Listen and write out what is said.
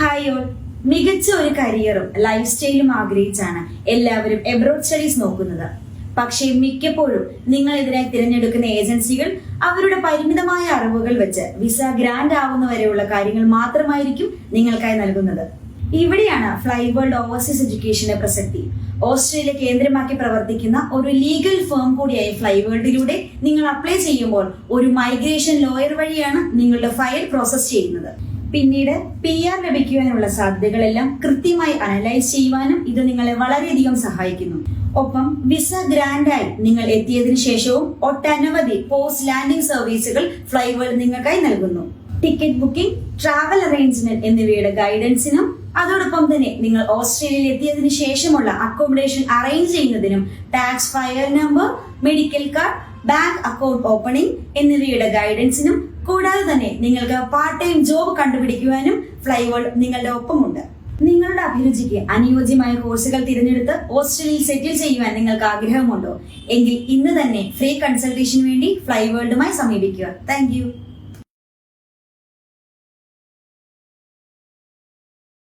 Hi all മികച്ച ഒരു കരിയറും life സ്റ്റൈലും ആഗ്രഹിച്ചാണ് എല്ലാവരും എബ്രോഡ് സ്റ്റഡീസ് നോക്കുന്നത്. പക്ഷേ മിക്കപ്പോഴും നിങ്ങൾ ഇതിനായി തിരഞ്ഞെടുക്കുന്ന ഏജൻസികൾ അവരുടെ പരിമിതമായ അറിവുകൾ വെച്ച് വിസ ഗ്രാൻഡ് ആവുന്നവരെയുള്ള കാര്യങ്ങൾ മാത്രമായിരിക്കും നിങ്ങൾക്കായി നൽകുന്നത്. ഇവിടെയാണ് ഫ്ലൈ വേൾഡ് ഓവർസീസ് എഡ്യൂക്കേഷന്റെ പ്രസക്തി. ഓസ്ട്രേലിയ കേന്ദ്രമാക്കി പ്രവർത്തിക്കുന്ന ഒരു ലീഗൽ ഫേം കൂടിയായ ഫ്ലൈ വേൾഡിലൂടെ നിങ്ങൾ അപ്ലൈ ചെയ്യുമ്പോൾ ഒരു മൈഗ്രേഷൻ ലോയർ വഴിയാണ് നിങ്ങളുടെ ഫയൽ പ്രോസസ് ചെയ്യുന്നത്. പിന്നീട് പി ആർ ലഭിക്കുവാനുള്ള സാധ്യതകളെല്ലാം കൃത്യമായി അനലൈസ് ചെയ്യുവാനും ഇത് നിങ്ങളെ വളരെയധികം സഹായിക്കുന്നു. ഒപ്പം വിസ ഗ്രാൻഡായി നിങ്ങൾ എത്തിയതിനു ശേഷവും ഒട്ടനവധി പോസ്റ്റ് ലാൻഡിംഗ് സർവീസുകൾ ഫ്ലൈവേൾ നിങ്ങൾക്കായി നൽകുന്നു. ടിക്കറ്റ് ബുക്കിംഗ് ട്രാവൽ അറേഞ്ച്മെന്റ് എന്നിവയുടെ ഗൈഡൻസിനും അതോടൊപ്പം തന്നെ നിങ്ങൾ ഓസ്ട്രേലിയയിൽ എത്തിയതിന് ശേഷമുള്ള അക്കോമഡേഷൻ അറേഞ്ച് ചെയ്യുന്നതിനും tax file number medical card bank account opening എന്നിവയുടെ ഗൈഡൻസിനും കൂടാതെ തന്നെ നിങ്ങൾക്ക് പാർട്ട് ടൈം ജോബ് കണ്ടുപിടിക്കുവാനും ഫ്ലൈവേൾഡ് നിങ്ങളുടെ ഒപ്പമുണ്ട്. നിങ്ങളുടെ അഭിരുചിക്ക് അനുയോജ്യമായ കോഴ്സുകൾ തിരഞ്ഞെടുത്ത് ഓസ്ട്രേലിയയിൽ സെറ്റിൽ ചെയ്യുവാൻ നിങ്ങൾക്ക് ആഗ്രഹമുണ്ടോ? എങ്കിൽ ഇന്ന് തന്നെ ഫ്രീ കൺസൾട്ടേഷന് വേണ്ടി ഫ്ലൈവേൾഡുമായി സമീപിക്കുക. താങ്ക്